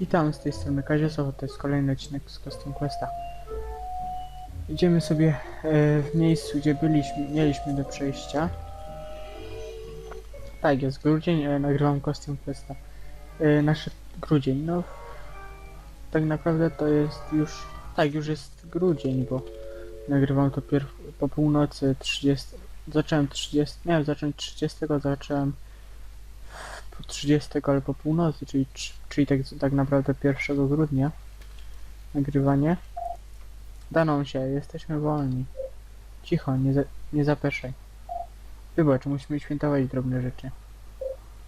Witam z tej strony Kaziosow, to jest kolejny odcinek z Custom Questa. Idziemy sobie e, w miejscu, gdzie byliśmy, mieliśmy do przejścia. Tak, jest grudzień, e, nagrywam Custom Questa. E, nasz grudzień, no tak naprawdę to jest już, tak już jest grudzień, bo nagrywam to pierw, po północy 30, zacząłem 30, miałem zacząć 30, zacząłem 30, ale po północy, czyli, czyli tak, tak naprawdę 1 grudnia nagrywanie. Daną się, jesteśmy wolni. Cicho, nie, za, nie zapeszaj. Wybacz, musimy świętować drobne rzeczy.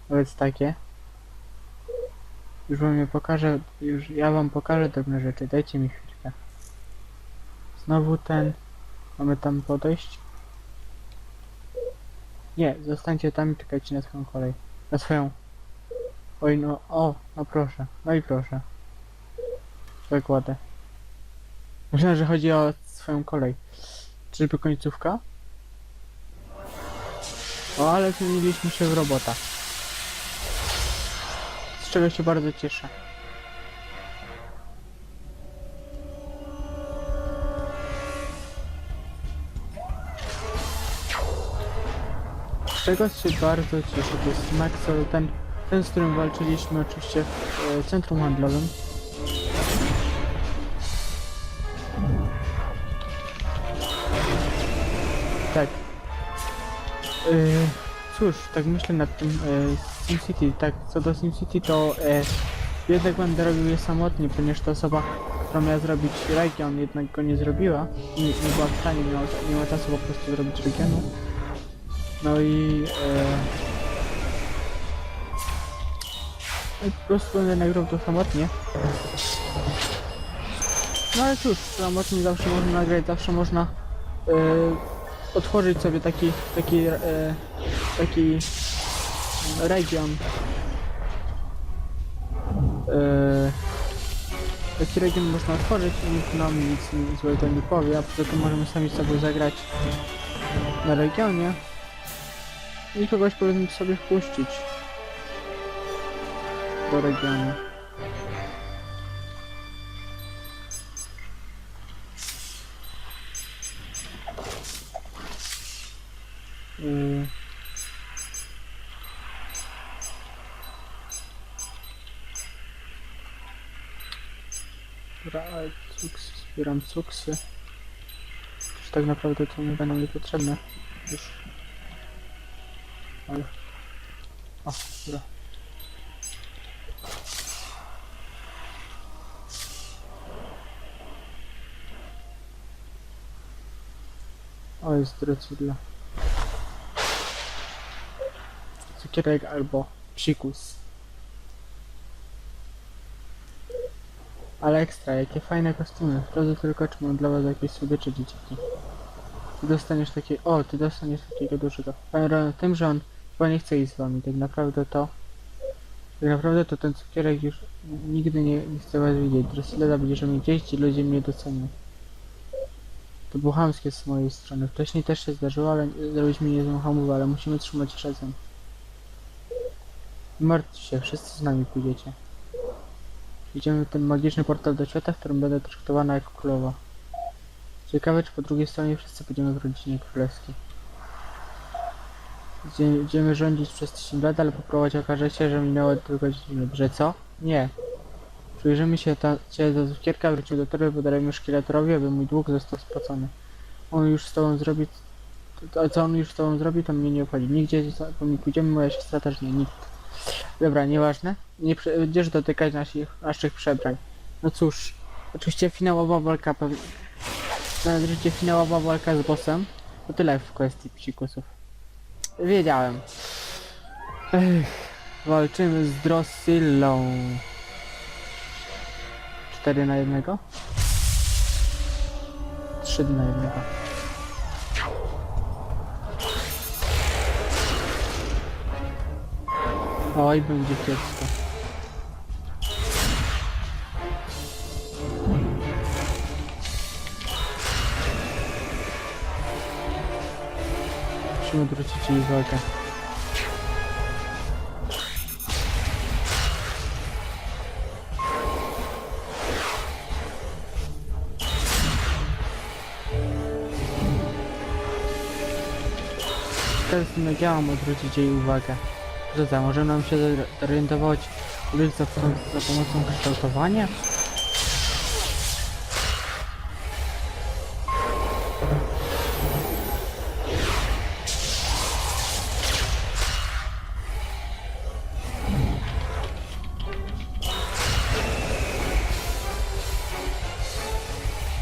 Nawet takie. Już wam je pokażę, już ja wam pokażę drobne rzeczy, dajcie mi chwilkę. Znowu ten, mamy tam podejść. Nie, zostańcie tam i czekajcie na swoją kolej. Na swoją. Oj no, o, no proszę, no i proszę. Wykładę. Myślałem, że chodzi o swoją kolej. Czyżby końcówka? O, ale zmieniliśmy się w robota. Z czego się bardzo cieszę. Z czego się bardzo cieszę, to jest Maxwell, ten, ten z którym walczyliśmy oczywiście w e, centrum handlowym. Tak. E, cóż, tak myślę nad tym e, SimCity, tak, co do SimCity to e, jednak będę robił je samotnie, ponieważ ta osoba, która miała zrobić region, jednak go nie zrobiła, nie, nie była w stanie, nie miała, nie miała czasu po prostu zrobić regionu. No i po prostu będę nagrywał to samotnie. No ale cóż, samotnie zawsze można nagrać, zawsze można e, otworzyć sobie taki, taki, e, taki region. E, taki region można otworzyć i nikt nam nic złego nie powie, a poza tym możemy sami sobie zagrać na regionie i kogoś powinien sobie wpuścić do regionu. Yy. Dobra, ale cuksy, zbieram cuksy. Tak naprawdę to nie będą mi potrzebne. Już. Ale... O, dobra. Drocilla. Cukierek albo psikus. Ale ekstra, jakie fajne kostiumy. Sprawdzę tylko, czy mam dla was jakieś słodycze dzieciaki. Ty dostaniesz takie... O, ty dostaniesz takiego dużego. Powiem tym, że on chyba nie chce iść z wami. Tak naprawdę to... Tak naprawdę to ten cukierek już nigdy nie, nie chce was widzieć. Drosilla będzie mnie gdzieś, gdzie ludzie mnie docenią. To było chamskie z mojej strony. Wcześniej też się zdarzyło, ale zrobiliśmy niezłą hamowę, ale musimy trzymać razem. Martwcie się, wszyscy z nami pójdziecie. Idziemy w ten magiczny portal do świata, w którym będę traktowana jako królowa. Ciekawe, czy po drugiej stronie wszyscy będziemy w rodzinie królewskiej. Idziemy rządzić przez 10 lat, ale po prowadzie okaże się, że minęło tylko 10 minut. Że co? Nie. Przyjrzymy się ta, cię do cukierka, wrócił do torby, podarujmy szkieletorowi, aby mój dług został spłacony. On już z tobą zrobi... To, co on już z tobą zrobi, to mnie nie obchodzi. Nigdzie, po mnie pójdziemy, moja siostra też nie, nikt. Dobra, nieważne. Nie będziesz dotykać naszych, naszych przebrań. No cóż, oczywiście finałowa walka pewnie... Znaleźliście finałowa walka z bossem. To tyle w kwestii psikusów. Wiedziałem. Ech, walczymy z Drosillą. 4 na jednego? 3 na jednego. Oj, będzie kiepsko. Musimy zwrócić jej uwagę. Mam odwrócić jej uwagę. Za, może nam się zorientować ulic za, za pomocą kształtowania?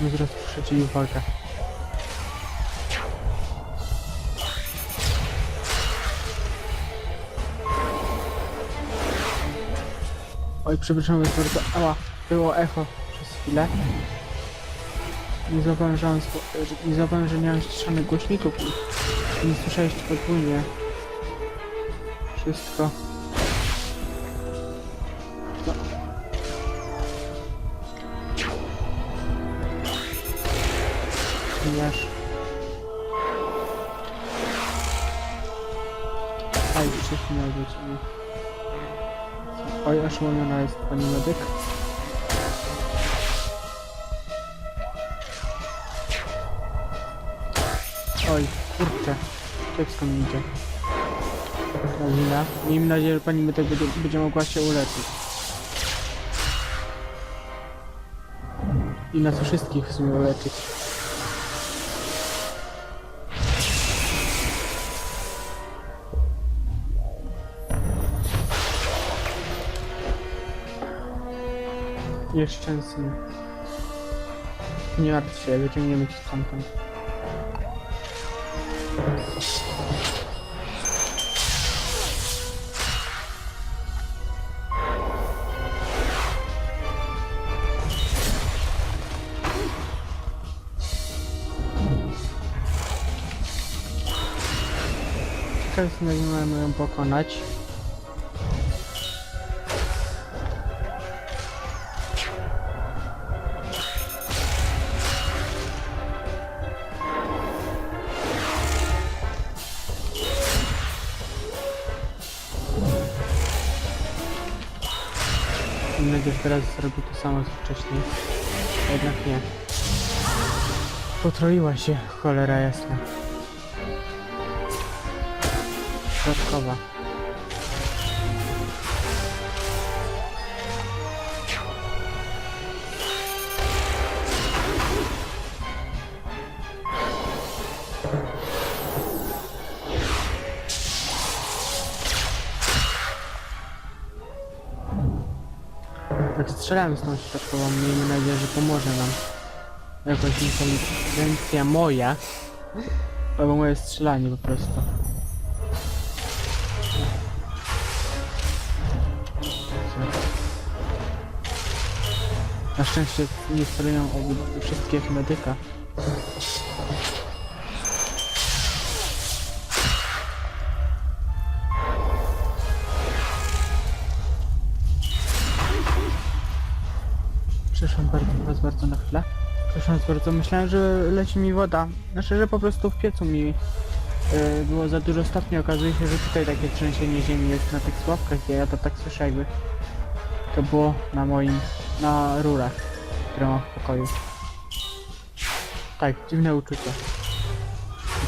No zaraz ci Oj, przepraszam bardzo. Ała, było echo przez chwilę. Nie że- nie złapałem, że mam ściszonych głośników i nie słyszałeś podwójnie. Wszystko. No. Zmieniasz. Aj, wcześniej miał być. Oj, oszołomiona jest pani medyk. Oj, kurczę. Kiepsko mi idzie. Miejmy nadzieję, że pani medyk będzie, będzie mogła się uleczyć. I nas wszystkich w sumie uleczyć. Nieszczęsny. Nie martw się, wyciągniemy cię stamtąd. Jestem, jak mamy ją pokonać. Teraz zrobi to samo co wcześniej. Jednak nie. Potroiła się, cholera jasna. Środkowa. Tak strzelamy z tą środkową, miejmy nadzieję, że pomoże nam. Jakoś inteligencja moja. Albo moje strzelanie po prostu. Na szczęście nie celują obie wszystkie w medyka. Myślałem, że leci mi woda. Znaczy, że po prostu w piecu mi yy, było za dużo stopni. Okazuje się, że tutaj takie trzęsienie ziemi jest na tych sławkach, gdzie ja to tak słyszę jakby to było na moim, na rurach, które mam w pokoju. Tak, dziwne uczucie.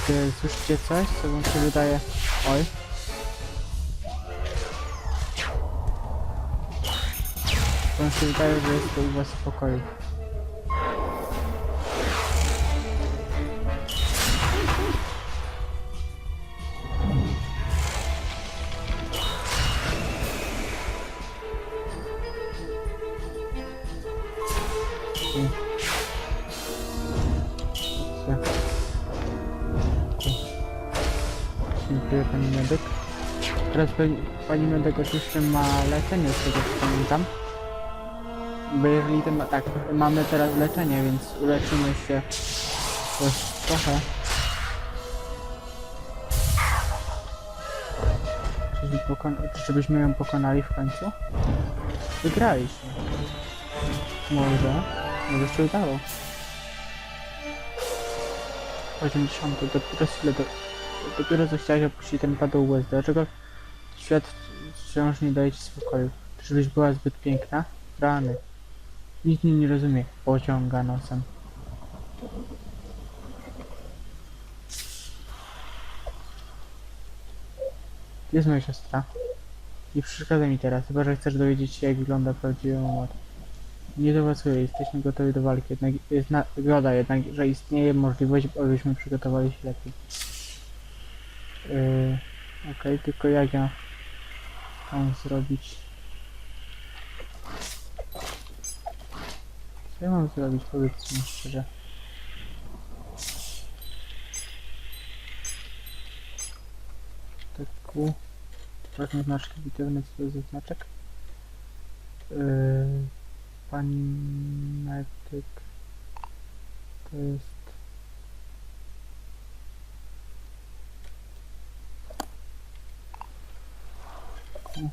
Gdy słyszycie coś, co wam się wydaje... Oj. Wam się wydaje, że jest to u was w pokoju. Pani, medyk oczywiście ma leczenie, z tego co pamiętam. Bo jeżeli ten ma, tak, mamy teraz leczenie, więc uleczymy się też trochę. Czyżby pokon- Czyżbyśmy ją pokonali w końcu? Wygraliśmy. Może. Może się udało. Poziom 10. Dopiero chwilę do... Dopiero co chciałeś opuścić ten padł łez. Dlaczego świat wciąż nie daje ci spokoju? Czyżbyś była zbyt piękna? Rany. Nikt mnie nie rozumie. Pociąga nosem. Gdzie jest moja siostra? Nie przeszkadzaj mi teraz, chyba że chcesz dowiedzieć się jak wygląda prawdziwy mod. Nie dopracuję, jesteśmy gotowi do walki, jednak jest nagroda, jednak, że istnieje możliwość, abyśmy przygotowali się lepiej. Yy, Okej, tylko jak ja mam zrobić? Co ja mam zrobić, powiedz mi szczerze. Taku. Ważne znaczki bitewne, co to jest za znaczek? Yy, pani Metyk. To jest... O.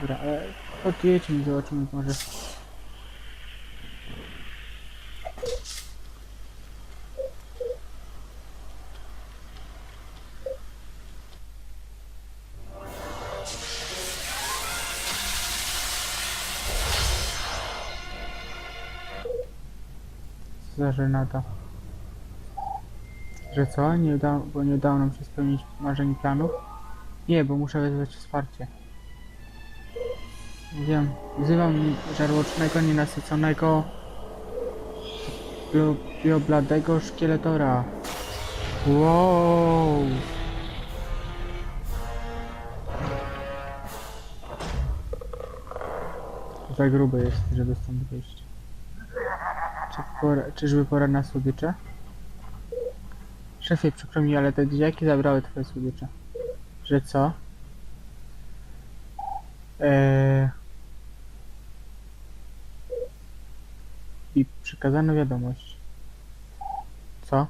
Dobra, ale podjedźmy i zobaczymy może. Co za żenada. Że co? Nie udało, bo nie udało nam się spełnić marzeń planów? Nie, bo muszę wezwać wsparcie. Wiem, wzywam żarłocznego, nienasyconego, bio- biobladego szkieletora. Wow! Za gruby jest, żeby stąd wyjść. Czy pora, czyżby pora na słodycze? Szefie, przykro mi, ale te dzieciaki zabrały twoje słodycze. Że co? Eee... I przekazano wiadomość. Co?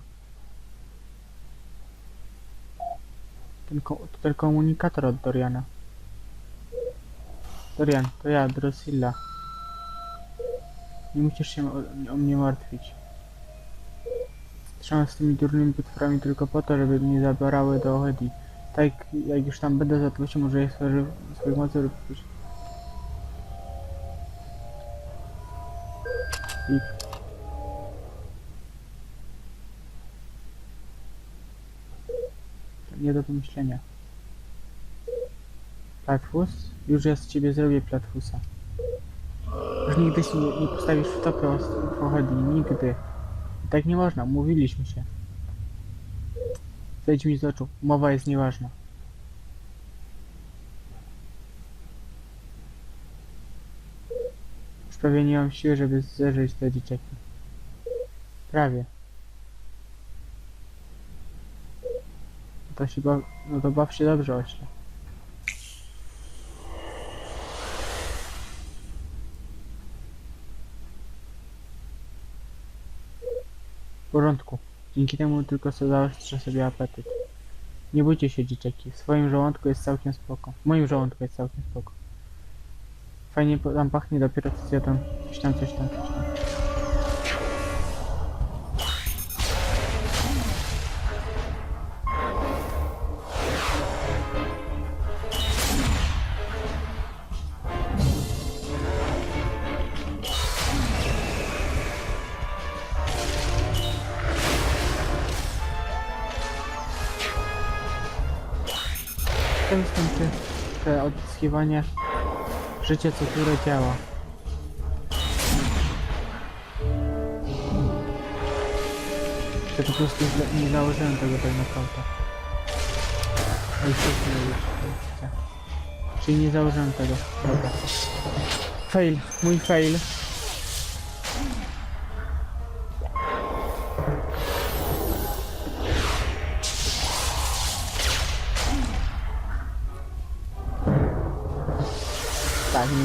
Ten, ko- ten komunikator od Doriana. Dorian, to ja, Drosilla. Nie musisz się o, o mnie martwić. Trzymam z tymi durnymi potworami tylko po to, żeby mnie zabrały do Hedi. Tak jak już tam będę, za się może je swoich mocy wypuścić. I... Nie do pomyślenia. Platfus? Już ja z ciebie zrobię platfusa. Już nigdy się nie, nie postawisz w topie o Hedi. Nigdy. Tak nie można, mówiliśmy się. Zejdź mi z oczu, mowa jest nieważna. Już prawie nie mam siły, żeby zerzyć te dzieciaki. Prawie. To się baw... No to baw się dobrze, ośle. W porządku. Dzięki temu tylko zaostrzę sobie apetyt. Nie bójcie się dzieciaki, w swoim żołądku jest całkiem spoko. W moim żołądku jest całkiem spoko. Fajnie tam pachnie dopiero co zjadam coś tam, coś tam, coś tam. To wystąpi te odzyskiwanie życia, co które działa. To po prostu nie założyłem tego tak naprawdę. Wszystko nie Czyli nie założyłem tego. Dobra. Fail. Mój fail.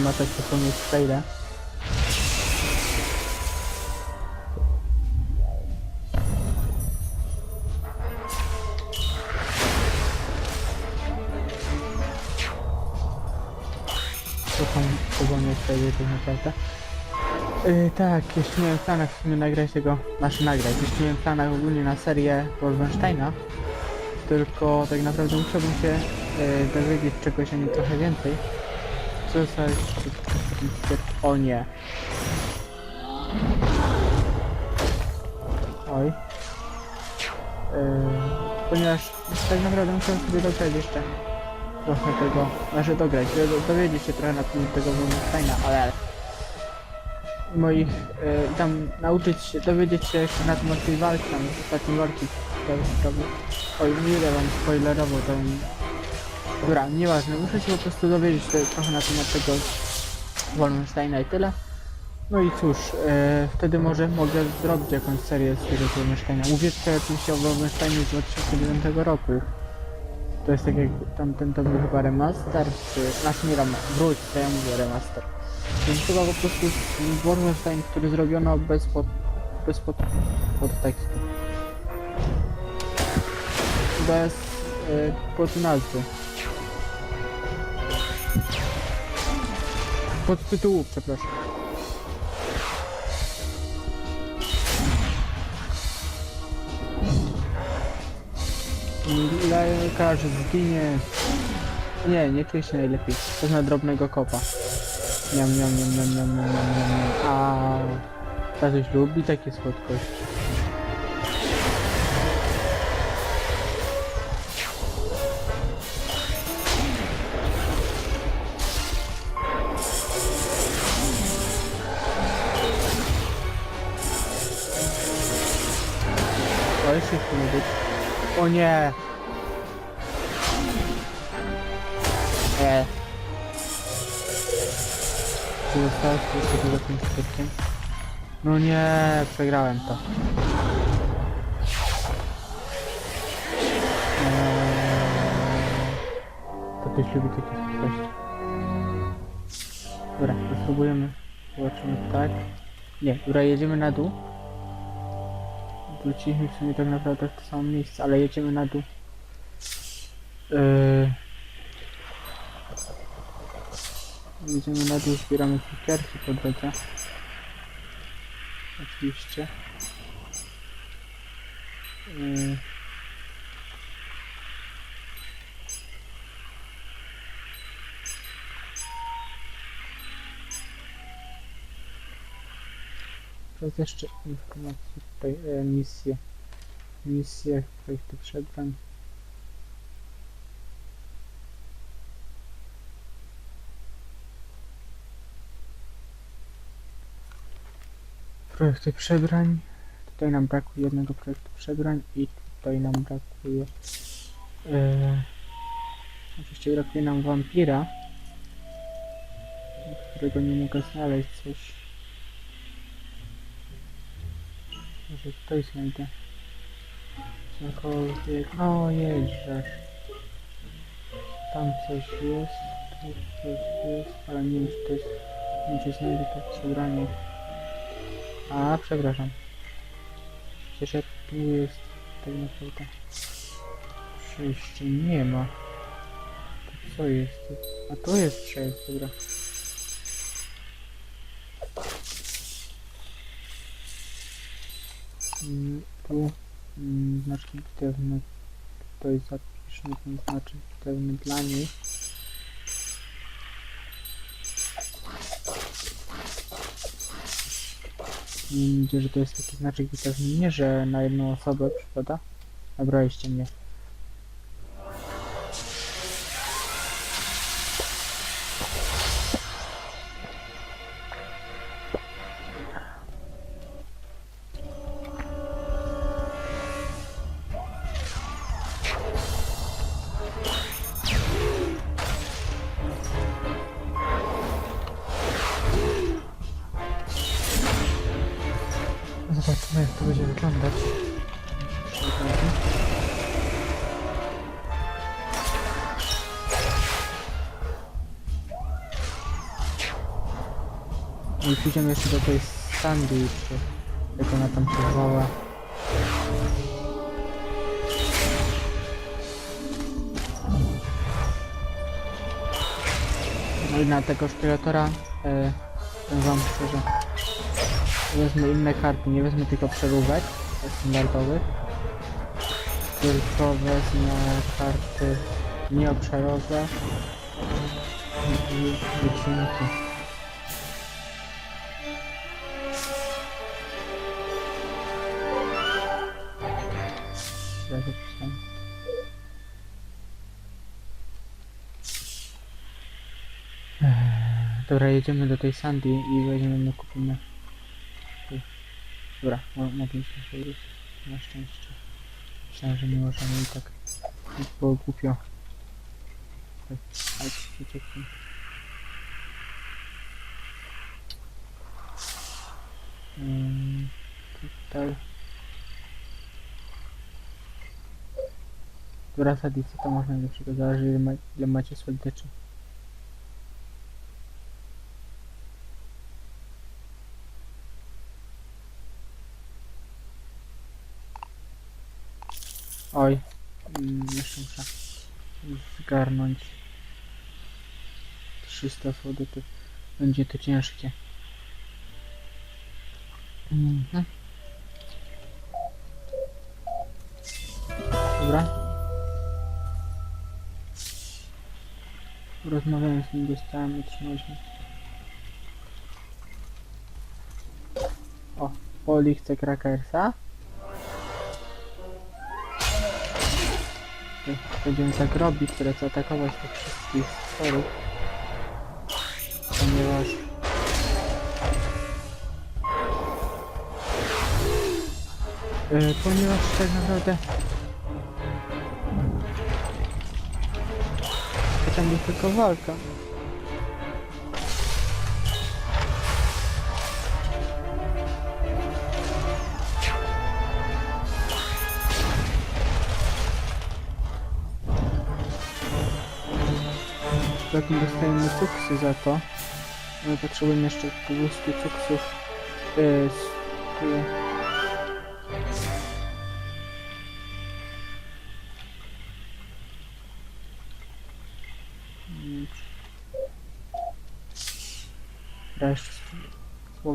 Ma tak popełnić faila tak naprawdę? Yy, tak, jeszcze miałem w planach w sumie nagrać tego, znaczy nagrać, jeszcze miałem w planach ogólnie na serię Wolfensteina, tylko tak naprawdę musiałbym się yy, dowiedzieć czegoś o nim trochę więcej. Co za... O nie. Oj. Yy, ponieważ tak naprawdę muszę sobie dograć jeszcze trochę tego, znaczy dograć, do- dowiedzieć się trochę na temat tego Wolfensteina, ale moich, yy, tam nauczyć się, dowiedzieć się jeszcze na temat tej walki, tam ostatniej walki, tak naprawdę. Oj, nie idę wam spoilerowo, to Dobra, nieważne, muszę się po prostu dowiedzieć trochę na temat tego Wolfensteina i tyle. No i cóż, e, wtedy może mogę zrobić jakąś serię z tego. Mówię tutaj oczywiście o Wolfensteinie z 2009 roku. To jest tak jak tamten to był chyba remaster, czy... Znaczy nie remaster, wróć, to ja mówię remaster. Więc chyba po prostu Wolfenstein, który zrobiono bez pod... bez pod... podtekstu. Bez... E, pod nazwy. Pod tytułu, przepraszam. Lekarz zginie. Nie, nie czuję się najlepiej. To Pozna drobnego kopa. Niam, niam, niam, niam, niam, niam, niam. A, lubi takie słodkości. Być. O nie! E. Czy zostałeś jeszcze za tym skutkiem? No nie, przegrałem to. Eee, to ktoś lubi takie słodkości. Dobra, spróbujemy. Zobaczymy tak. Nie, dobra, jedziemy na dół. Wróciliśmy w sumie tak naprawdę w to samo miejsce, ale jedziemy na dół. Yy... Jedziemy na dół, zbieramy cukierki po drodze. Oczywiście. Yy... Jest jeszcze informacje tutaj, e, misje. Misje, projekty przebrań. Projekty przebrań. Tutaj nam brakuje jednego projektu przebrań i tutaj nam brakuje... E, oczywiście brakuje nam wampira, którego nie mogę znaleźć coś. Może tutaj znajdę. Cokolwiek. O, jeżdżasz. Tam coś jest. Tu coś jest, ale nie wiem, czy to jest... Nie wiem, czy znajdę to przebranie. A, przepraszam. Przecież ja tu jest tak naprawdę. Przejście nie ma. To co jest? A to jest przejście, dobra. Tu mm, znaczki bitewne tutaj zapiszmy ten znaczek bitewny dla niej. I widzę, że to jest taki znaczek bitewny nie, że na jedną osobę przypada. Nabraliście mnie I pójdziemy jeszcze do tej Sandy, czy jak ona tam zwała. No na tego szkieletora, e, powiem wam szczerze, Wezmę inne karty, nie wezmę tylko przeróbek standardowych, tylko wezmę karty nieobszarowe i wycinki. Zapisałem. Eee, Dobra, jedziemy do tej Sandy i weźmiemy, no kupimy. Dobra, mo mogliśmy się już. Na szczęście. Myślałem, że nie możemy i tak. tak było głupio. Tak, chodź, ucieknij. Mm, tutaj. Dobra, Sadi, co to można lepszego? Zależy ile, ma, ile macie słodyczy. Oj, mm, jeszcze muszę zgarnąć 300 słodyczy. Będzie to ciężkie. Mhm. Dobra. Rozmawiałem z nim, dostałem, otrzymaliśmy. O, Poli chce Krakersa. Będziemy tak robić, teraz atakować tych wszystkich stworów. Ponieważ... E, ponieważ tak naprawdę... Jest tylko walka. Zatem dostajemy cuksy za to. No potrzebujemy jeszcze 200 cuksów. Yy, z, tyle.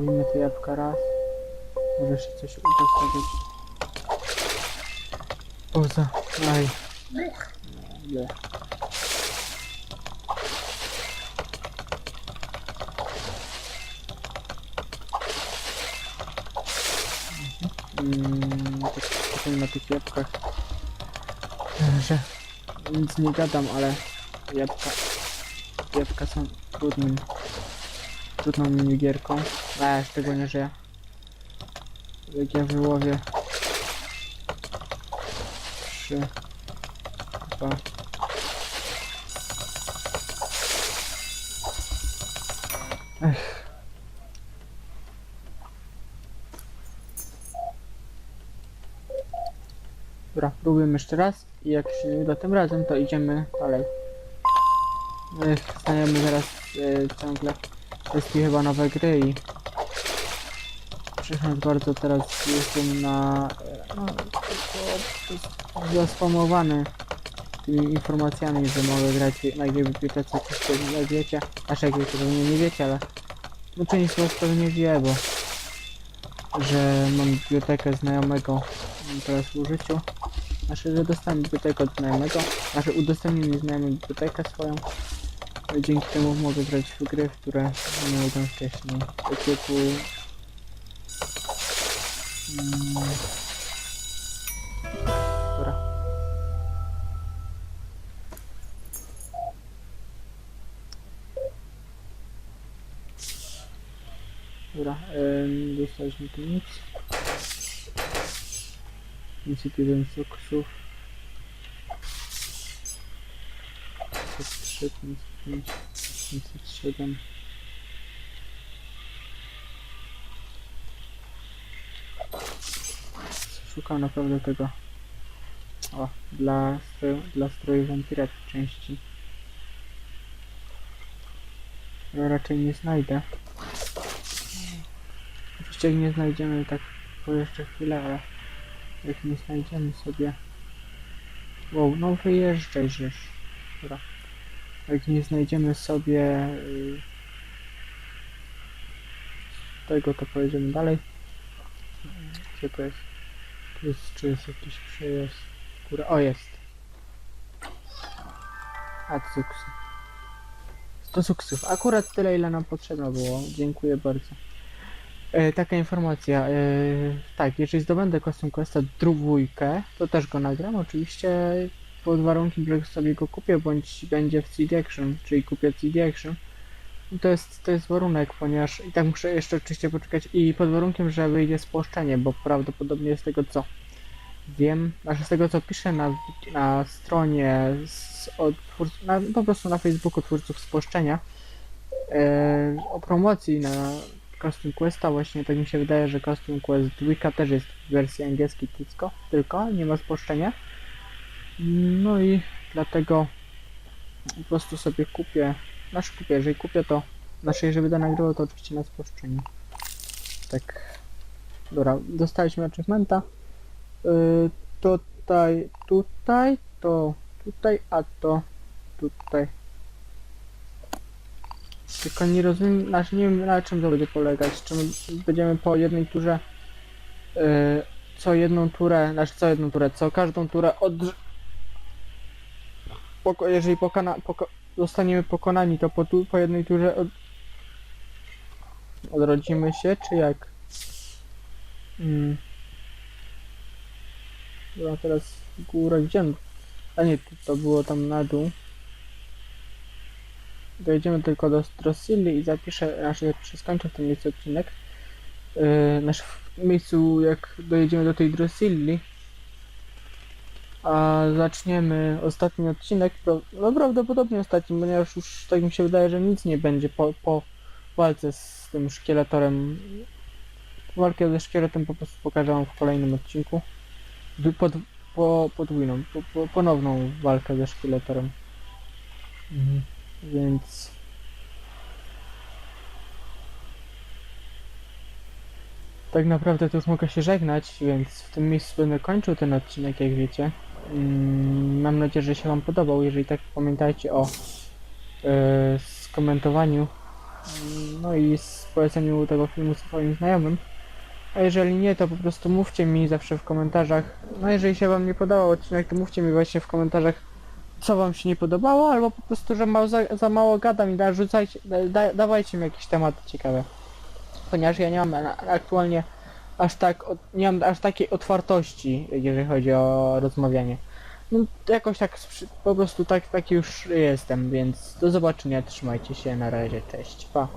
Złowimy te jabłka raz. Może się coś uda zrobić. Poza. Aj. Nie. Mm, tak na tych jabłkach, że nic nie gadam, ale jabłka, jabłka są trudnym, trudną minigierką, a szczególnie, że ja, jak ja wyłowię trzy, dwa, Ech. Dobra, próbujemy jeszcze raz i jak się nie uda tym razem, to idziemy dalej. Ech, Znajemy zaraz e, ciągle wszystkie chyba nowe gry i Wszechświat bardzo teraz jestem na no, zaspamowany tymi informacjami, że mogę grać na bibliotece, coś jak wiecie, aż jak wiecie, pewnie nie wiecie, ale no część was pewnie wie, bo że mam bibliotekę znajomego teraz w użyciu. Znaczy, że dostałem bibliotekę od znajomego, znaczy udostępnił mi znajomy bibliotekę swoją. Dzięki temu mogę grać w gry, w które nie mogłem wcześniej. Typu... Dobra. Dobra, ym, dostaliśmy tu nic. Niestety jeden z oksów. 503, 505, 507. Szukam naprawdę tego. O, dla, stro, dla stroju wampira części. Ja raczej nie znajdę. Oczywiście nie znajdziemy tak po jeszcze chwilę, ale jak nie znajdziemy sobie... Wow, no wyjeżdżaj żeż. Dobra. Jak nie znajdziemy sobie y, tego, to pojedziemy dalej. Gdzie to jest? Jest, czy jest jakiś przejazd? Góra, o jest. A, to suksy. 100 suksów. Akurat tyle, ile nam potrzeba było. Dziękuję bardzo. E, taka informacja, e, tak, jeżeli zdobędę Custom Questa dwójkę, to też go nagram, oczywiście pod warunkiem, że sobie go kupię, bądź będzie w CD Action, czyli kupię CD Action. To jest, to jest warunek, ponieważ i tak muszę jeszcze oczywiście poczekać i pod warunkiem, że wyjdzie spłaszczenie, bo prawdopodobnie z tego co wiem, znaczy z tego co piszę na, na stronie z, od na, po prostu na Facebooku twórców spłaszczenia e, o promocji na Custom Questa właśnie tak mi się wydaje, że Custom Quest 2 też jest w wersji angielskiej tylko, tylko nie ma spłaszczenia. No i dlatego po prostu sobie kupię, znaczy kupię, jeżeli kupię to, znaczy jeżeli będę nagrywał to oczywiście na spłaszczeniu. Tak. Dobra, dostaliśmy achievementa. Yy, tutaj, tutaj, to tutaj, a to tutaj. Tylko nie rozumiem, znaczy nie wiem na czym to będzie polegać. Czy my będziemy po jednej turze yy, co jedną turę, znaczy co jedną turę, co każdą turę od... Poko, jeżeli pokona, poko, zostaniemy pokonani, to po, tu, po jednej turze od... odrodzimy się, czy jak? Mm. Dobra, teraz górę, gdzie? A nie, to, było tam na dół. Dojedziemy tylko do Strosili i zapiszę, znaczy skończę w tym miejscu odcinek. Yy, znaczy w miejscu jak dojedziemy do tej Drosili. A zaczniemy ostatni odcinek, no prawdopodobnie ostatni, ponieważ już tak mi się wydaje, że nic nie będzie po, po walce z tym szkieletorem. Walkę ze szkieletem po prostu pokażę wam w kolejnym odcinku. Pod, po, podwójną, po, po, ponowną walkę ze szkieletorem. Mhm. Więc... Tak naprawdę to już mogę się żegnać, więc w tym miejscu będę kończył ten odcinek, jak wiecie. Mm, Mam nadzieję, że się Wam podobał. Jeżeli tak, pamiętajcie o yy, skomentowaniu, mm, no i poleceniu tego filmu swoim znajomym. A jeżeli nie, to po prostu mówcie mi zawsze w komentarzach. No jeżeli się Wam nie podobał odcinek, to mówcie mi właśnie w komentarzach, co Wam się nie podobało, albo po prostu, że za, za mało gadam i narzucajcie, da, dawajcie mi jakieś tematy ciekawe. Ponieważ ja nie mam aktualnie aż tak, nie mam aż takiej otwartości, jeżeli chodzi o rozmawianie. No jakoś tak po prostu tak, taki już jestem, więc do zobaczenia, trzymajcie się, na razie, cześć, pa.